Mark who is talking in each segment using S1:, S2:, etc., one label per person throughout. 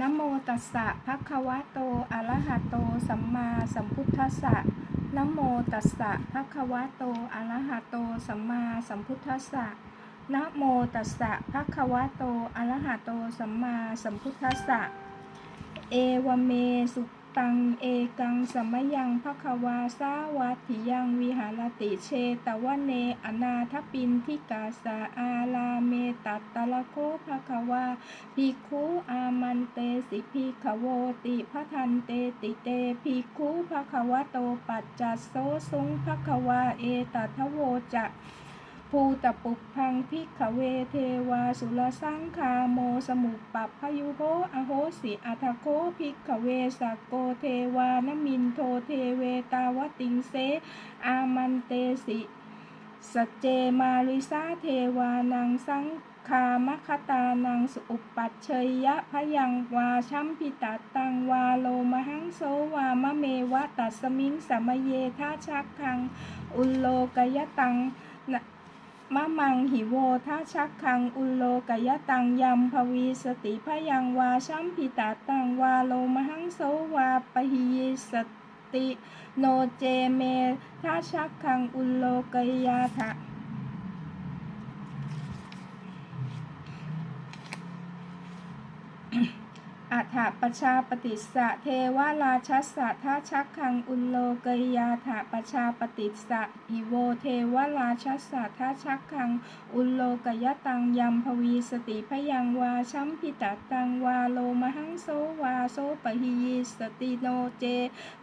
S1: นโมตัสสะภะคะวะโต อะระหะโต สัมมาสัมพุทธัสสะนโมตัสสะภะคะวะโต อะระหะโต สัมมาสัมพุทธัสสะนะโมตัสสะภะคะวะโต อะระหะโต สัมมาสัมพุทธัสสะ เอวเมสุ ตังเอกังสมยังภควาสาวัตถิยังวิหารติเชตวเนอนาทปินทิกาสาอาลาเมตัตตะละโคภควาภิกขุอามันเตสิภิขโวติพระทันเตติเตภิกขุภควโตปัจจัสโสสุงภควาเอตัทโวจะ ภูตปุพพังพิกขเวเทวาสุรสังคาโมสมุปปัปพยุโภอโหสิอัทโคพิกขเวสักโกเทวานมินโทเทเวตาวติงเสอามันเตสิสเจมาริสาเทวานังสังคามคตานังสุปปัชเชยยะพยังวาชัมพิตาตังวาโลมหังโสวามะเมวะตัสมิงสมเยทาชักคัง อุลโลกยตัง มะมังหิโวทาชักคังอุลโลกยตังยัมภวีสติพยังวาชัมพิตาตังวาโลมหังโสวาปหิยสติโนเจเมทาชักคังอุลโลกยาทะ อัฏฐปชาปฏิสะเทวราชัสสะทาชักคังอุลโลกยาถาปชาปฏิสะหิโวเทวราชัสสะทาชักคังอุลโลกยตังยัมภวีสติพยังวาชัมพิตตังวาโลมหังโสวาโสปหิยิสติโนเจ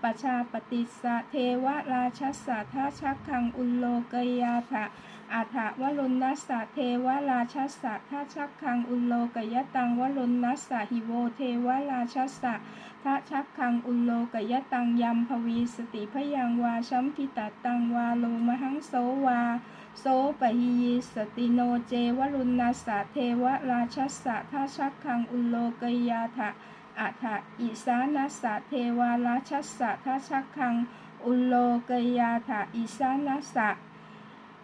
S1: ปชาปฏิสะเทวราชัสสะทาชักคังอุลโลกยาถา อัฏฐวรุณนัสสะเทวราชสะทาชักคังอุลโลกยตังวรุณนัสสะหิโวเทวราชสะทาชักคังอุลโลกยตังยัมภวีสติพยังวาชัมพิตตังวาโลมหังโสวาโสปหิยสติโนเจวรุณนัสสะเทวราชสะทาชักคังอุลโลกยาถะอัฏฐอิสานัสสะเทวราชสะทาชักคังอุลโลกยาถะอิสานัสสะ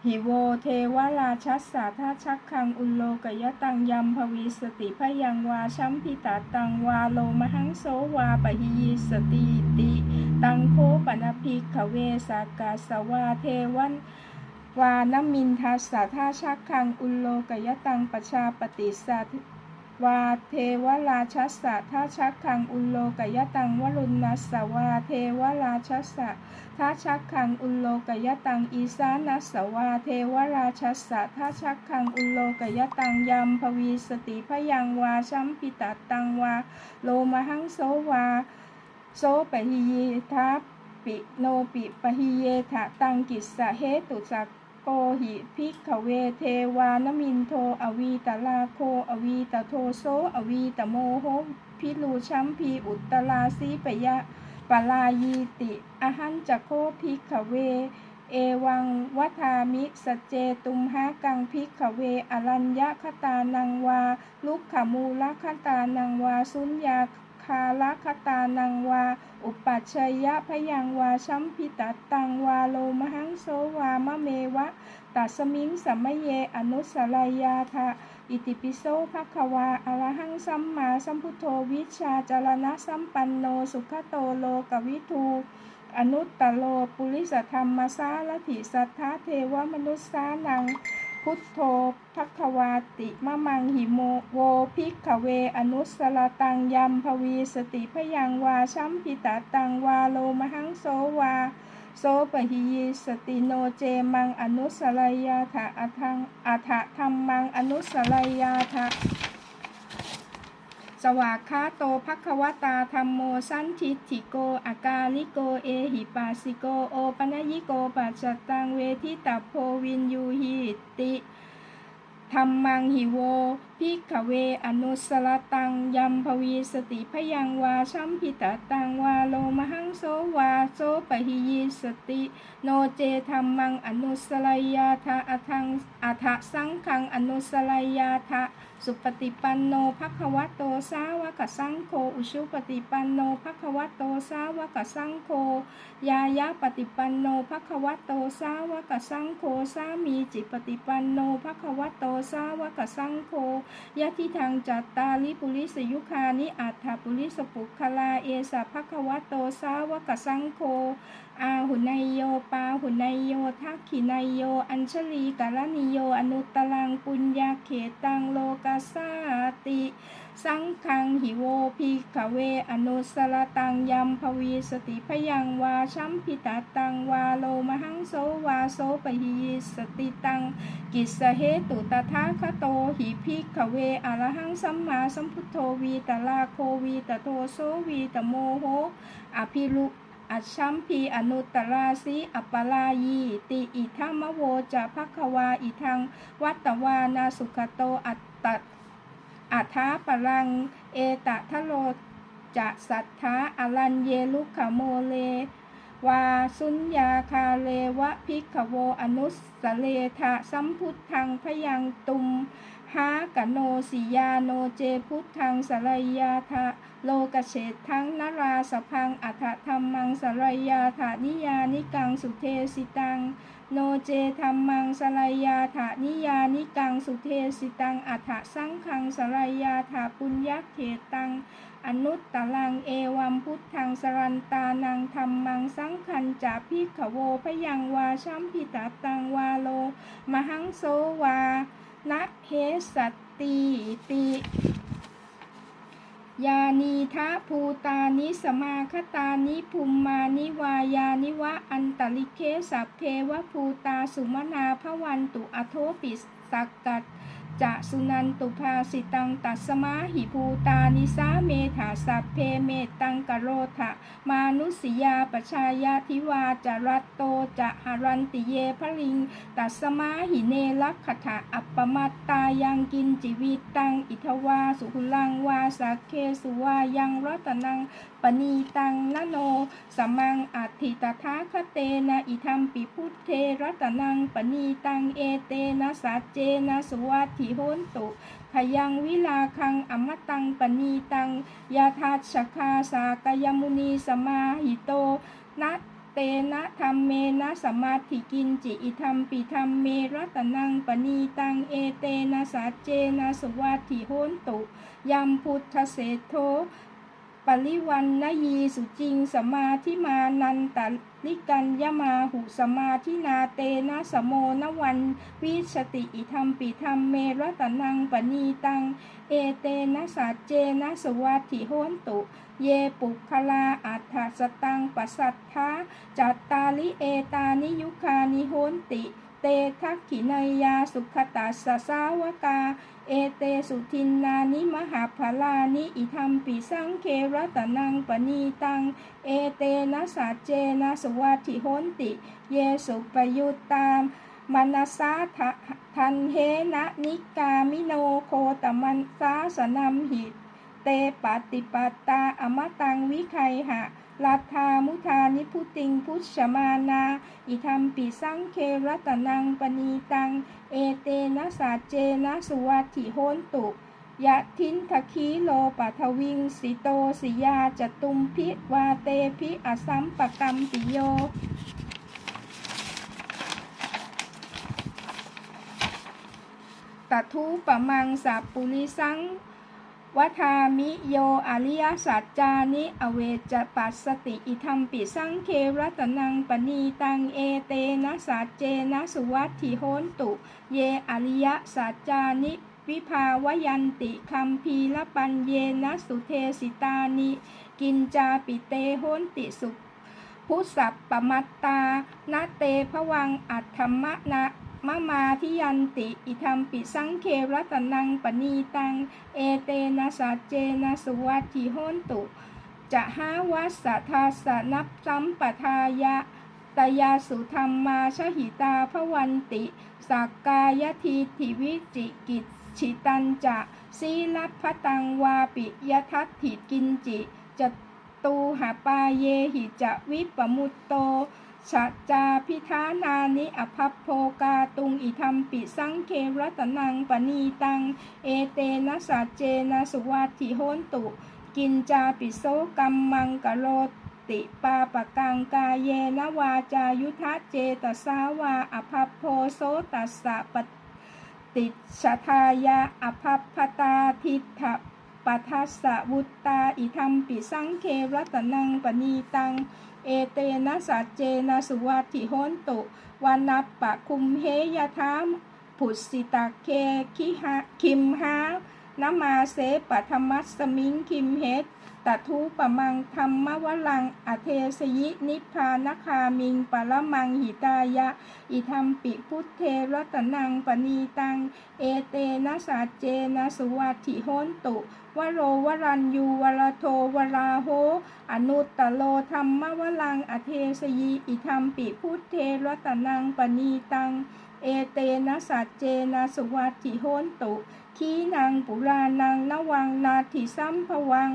S1: หิโวเทวราชัสสาธาชักคังอุลโลกยตังยัมภวีสติพยังวาชัมพิตาตังวาโลมหังโสวาปหิยิสติติตังโคปนภิกขเวสากาสวาเทวันวานมินทัสสาธาชักคังอุลโลกยตังปชาปฏิสัต วาเทวราชสะทาชักคังอุลโลกยตังวรุณนัสวาเทวราชสะทาชักคังอุลโลกยตังอีสานัสวาเทวราชสะทาชักคังอุลโลกยตังยัมภวีสติพยังวาชัมปิตตังวาโลมหังโสวาโสปหิเยทาปิโนปิปหิเยทะตังกิสสะเหตุสัก โกหิภิกขเวเทวานมินโทอวีตลาโคอวีตโทโสอวีตโมโหพิลูชัมพีอุตลาสีปยะปลายีติอหันจะโคภิกขเว เอวังวัฏามิสเจตุมหากังภิกขเว อรัญญคตานังวา ลุกขมูลคตานังวาสุญญา คาลคตานังวา อุปัชยะพยังวาชัมพิตตังวาโลมหังโสวามะเมวะ ตัสมิงสัมมเย อนุสลายาทะอิติปิโสภควาอรหังสัมมาสัมพุทโธวิชาจารณะสัมปันโนสุขโตโลกวิทูอนุตตโลปุริสธรรมสารถิสัทธาเทวมนุษสานัง พุทโธภควาติมะมังหิโมโวภิกขเว อนุสลตังยัมภวีสติพยังวาชัมพิตาตังวาโลมหังโสวา โสปหิยิสติโนเจมังอนุสลายาถะอัทังอัฐธรรมังอนุสลายาถะ วากขาโตภควตาธรรมโมสันทิติโกอากาลิโกเอหิปัสสิโกโอปนยิโกปัจจตังเวทิตาโพวินยูหิติธรรมังหิโวพิกเวอนุสลตังยัมภวีสติพยังวาชัมพิตตังวาโลมหังโสวาโสปหิยิสติ โนเจธรรมังอนุสลายาทะอทังอัฏฐสังขังอนุสลายาทะสุปฏิปันโนภควโตสาวกสังโฆอุชุปฏิปันโนภควโตสาวกสังโฆยายาปฏิปันโนภควโตสาวกสังโฆสามีจิปฏิปันโนภควโตสาวกสังโฆยะทิทางจัตตาลิปุริสยุคานิอัฏฐปุริสปุคลาเอสะภควโตสาวกสังโค อาหุนายโยปาหุนายโยทักขินายโย อัญชลีกาลนิโย อนุตตลังปุญญาเขตังโลกาสาติ สังคังหิโวภิกขเว อนุสรตังยัมภวีสติพยังวาชัมพิตาตังวาโลมหังโสวาโสปหิสติตัง กิสเหตุตถาคโตหิภิกขเวอรหังสัมมาสัมพุทโธวีตลาโควีตโทโสวีตโมโหอภิรุอัชชัมพีอนุตตราสีอัปปลายีติอิทัมโวจะภควาอิทังวัตตวานาสุขโตอัตต อัทาปรัง เอตทะโลจะสัทธาอรัญเยลุขโมเล วาสุญญาคาเลวะพิกขโวอนุสสเลทะสัมพุทธังพยังตุมหากโนสิยาโนเจพุทธังสลายาทะ โลกเฉดทั้งนราสพังอัฏฐธรรมังสรยยาถานิยานิกังสุเทสิตัง โนเจธรรมังสรยยาถานิยานิกังสุเทสิตังอัฏฐสังขังสรยยาถาปุญญเขตัง อนุตตลังเอวัมพุทธังสรันตานังธรรมังสังคันจาพิกขโวพยังวาชัมพิตาตังวาโล มหังโสวานะเฮสัตติติ ยานีทะภูตานิสมาคตานิภูมมานิวายานิวะอันตลิเคสัพเพวภูตาสุมนาภวันตุอโทปิสักกัด จะสุนันตุภาสิตังตัสมาหิภูตานิสาเมถาสัพเพเมตังกโรธะมานุสยาปชายาทิวาจารัตโตจะหารันติเยพลิง ตัสมาหิเนลักขถาอัปปมัตตายังกินจิวิตังอิทวาสุหุลังวาสักเคสุวายังรัตนังปณีตังนโนสมังอัติตถาคเตนะอิทัมปิพุทเทรัตนังปณีตังเอเตนะสัจเจนะสุวัติถิโหนตุ ขยังวิลาคังอมตังปณีตัง ยาทัชคาสากยมุนีสมาหิโตนะเตนะธรรมเมนะสมาธิกินจิอิทัมปิธรรมเมรัตนังปณีตังเอเตนะสัจเจนะสวัตถิโหนตุยัมพุทธเศโธ ปริวันนยีสุจิงสมาธิมานันตลิกันยมาหุสมาธินาเตนะสโมนวันวิชติอิธรรมปิธรรมเมรตนังปณีตัง เอเตนะสัจเจนะสวัตถิโหนตุ เยปุคลาอัฏฐสตังปัสสัทธาจัตตาลิเอตานิยุคานิโหนติ ตทักขินายาสุขตัสสาวกา เอเตสุทินนานิมหาภลานิอิธรรมปิสังเครัตนังปณีตัง เอเตนะสัจเจนะสวัติโหนติ เยสุปยุตตามมนัสสาทะทันเฮนะนิกามิโนโคตมันสาสนัมหิเตปฏิปตตาอมตังวิไคหะ ลัทธามุทานิพุติงพุชฌมานา อิธรรมปิสังเครัตนังปณีตัง เอเตนะสัจเจนะสุวัติโหนตุยะทินทคีโลปัทวิง สิโตสิยาจตุมพิวาเตพิอสัมปกรรมปิโยตทูปะมังสัพปุริสัง วัฏามิโยอริยสัจจานิ อเวจปัสสติอิทัมปิสังเครัตนังปณีตังเอเตนะสัจเจนะสุวัตถิโหนตุ เยอริยสัจจานิ วิภาวยันติคัมพีละปัญเยนะสุเทสิตานิ กินจาปิเตโหนติสุพุสัพปมัตตานาเตภวังอัตถมะนะ มะมาทิยันติ อิทัมปิสังเครัตนังปณีตัง เอเตนะสัจเจนะสุวัตถิโหนตุ จะหาวัสสะทาสนับสัมปทายะตยาสุธรรมมาชหิตาพวันติสักกายทีทิวิจิกิจฉิตันจะสีลัพพตังวาปิยทัตถิกินจิจตูหาปาเยหิจะวิปมุตโต ชัจจาพิธานานิอภัพโพกาตุงอิทัมปิสังเครัตนังปณีตัง เอเตนะสัจเจนะสุวัติโหนตุ กินจาปิโสกัมมังกะโรติปาปะกังกาเยนะวาจายุทธเจตสาวาอภัพโพโสตัสสะปติชทายาอภัพพตาทิฏฐ ปัทัสสะวุตตาอิธรรมปิสังเครัตนังปณีตัง เอเตนะสัจเจนะสุวัติโหนตุวันนัปปะคุมเฮยะธามผุสิตาเคคิหะคิมหา นมาเสปัทมัสสมิงคิมเฮตตทูปะมังธรรมวลัง อเทสยินิพพานคามิงปะละมังหิตายะ อิทัมปิพุทเทรัตนังปณีตัง เอเตนะสัจเจนะสุวัติโหนตุวโรวรัญยูวรโทวราโหอนุตตโลธรรมวลัง อเทสยีอิทัมปิพุทเทรัตนังปณีตัง เอเตนะสัจเจนะสุวัติโหนตุ ขีนังปุรานังนวังนาทิสัมภวัง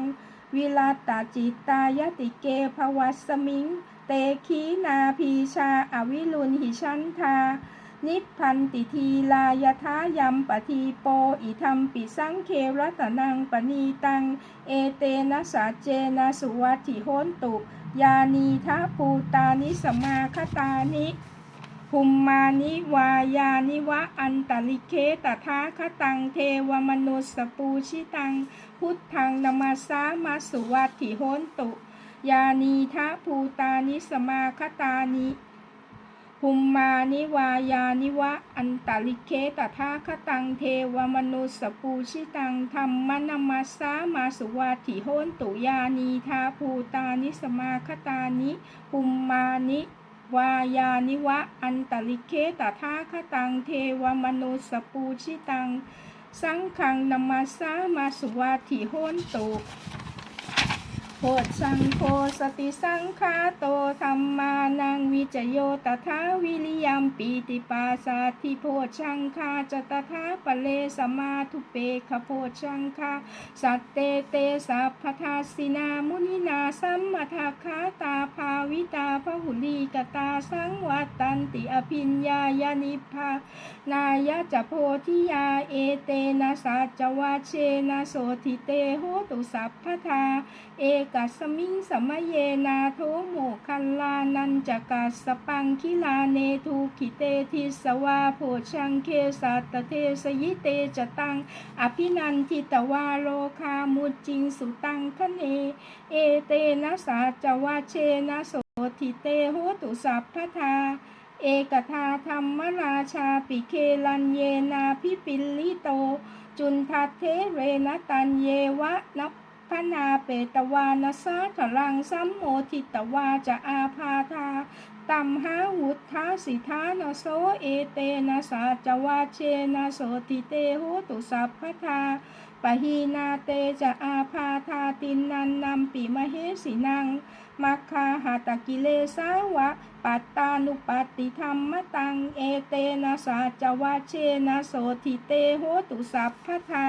S1: วิลาตาจิตตายติเกภวัสมิง เตขีนาพีชาอวิลุนหิชันทา นิพพันติทีลายทายัมปทีโปอิทัมปิสังเครัตนังปณีตัง เอเตนะสัจเจนะสุวัติโหนตุ ยานีทะภูตานิสมาคตานิ ภุมมานิวายานิวะอันตลิเคตถาคตังเทวมนุสปูชิตัง พุทธังนามาสามาสุวัตถิโหนตุ ยานีทะภูตานิสมาคตานิภุมมานิวายานิวะอันตลิเคตถาคตังเทวมนุสปูชิตังธรรมนามาสามาสุวัตถิโหนตุยานีทาภูตานิสมาคตานิภุมมานิ วายานิวะอันตลิเคตถาคตังเทวมนุสปูชิตัง สังขังนามาสามาสุวาถิโหนตุ โพชังโคสติสังคาโตธรรมานังวิจโยตถาวิริยมปีติปาสาธิโพชังคาจตถาปเลสมาทุเปขโพชังคาสัตเตเตสัพพทาสินามุนินาสัมมาทาคาตาภาวิตาพหุลีกตาสังวัตตันติอภิญญายานิพานายะจโพธิยาเอเตนะสัจวาเชนะโสธิเตโหตุสัพพทาเอกกัสมิงสมเยนาโทโมคัลลานันจกัสสปังคิลาเนทุขิเตทิสวาโพชังเคสัตเทสยิเตจตัง อภินันทิตวาโลคามุจิงสุตังคะเน เอเตนะสาจวาเชนะโสทิเตโหตุสัพพทาเอกทาธรรมราชาปิเคลันเยนาพิปิลิโต จุนทัเทเรนตันเยวะนับ พนาเปตวานาสาถรังสัมโมทิตวาจะอาพาธาตัมหาวุธาสิทานโสเอเตนะสาจวาเชนะโสติเตโหตุสัพพทาปะหีนาเตจะอาพาธาตินนันนัมปิมเหสินังมัคคาหาตกิเลสาวะ ปัตตานุปัตติธรรมตัง เอเตนะสาจวาเชนะโสทิเตโหตุสัพพทา